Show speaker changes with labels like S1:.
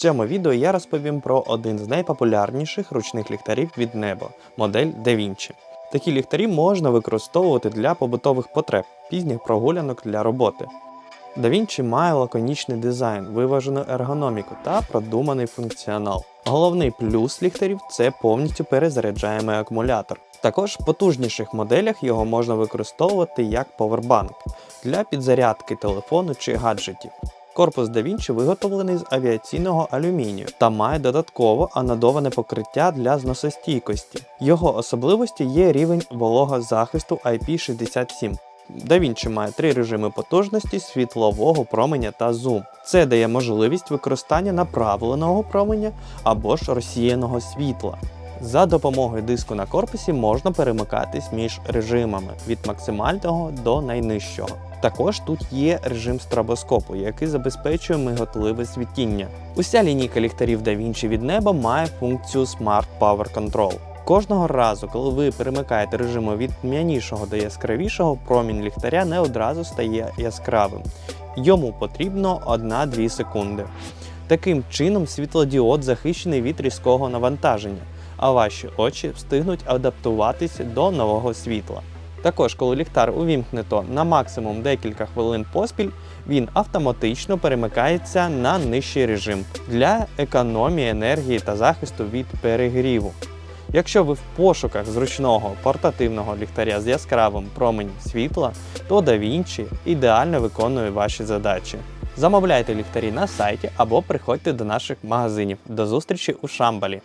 S1: В цьому відео я розповім про один з найпопулярніших ручних ліхтарів від Nebo – модель DaVinci. Такі ліхтарі можна використовувати для побутових потреб, пізніх прогулянок для роботи. DaVinci має лаконічний дизайн, виважену ергономіку та продуманий функціонал. Головний плюс ліхтарів це повністю перезаряджаємий акумулятор. Також в потужніших моделях його можна використовувати як повербанк для підзарядки телефону чи гаджетів. Корпус DaVinci виготовлений з авіаційного алюмінію та має додатково анодоване покриття для зносостійкості. Його особливості є рівень вологозахисту IP67. DaVinci має три режими потужності світлового променя та зум. Це дає можливість використання направленого променя або ж розсіяного світла. За допомогою диску на корпусі можна перемикатись між режимами від максимального до найнижчого. Також тут є режим стробоскопу, який забезпечує миготливе світіння. Уся лінійка ліхтарів DaVinci від неба має функцію Smart Power Control. Кожного разу, коли ви перемикаєте режими від тьмянішого до яскравішого, промінь ліхтаря не одразу стає яскравим. Йому потрібно 1-2 секунди. Таким чином, світлодіод захищений від різкого навантаження, а ваші очі встигнуть адаптуватися до нового світла. Також, коли ліхтар увімкнето на максимум декілька хвилин поспіль, він автоматично перемикається на нижчий режим для економії енергії та захисту від перегріву. Якщо ви в пошуках зручного портативного ліхтаря з яскравим променем світла, то DaVinci ідеально виконує ваші задачі. Замовляйте ліхтарі на сайті або приходьте до наших магазинів. До зустрічі у Шамбалі!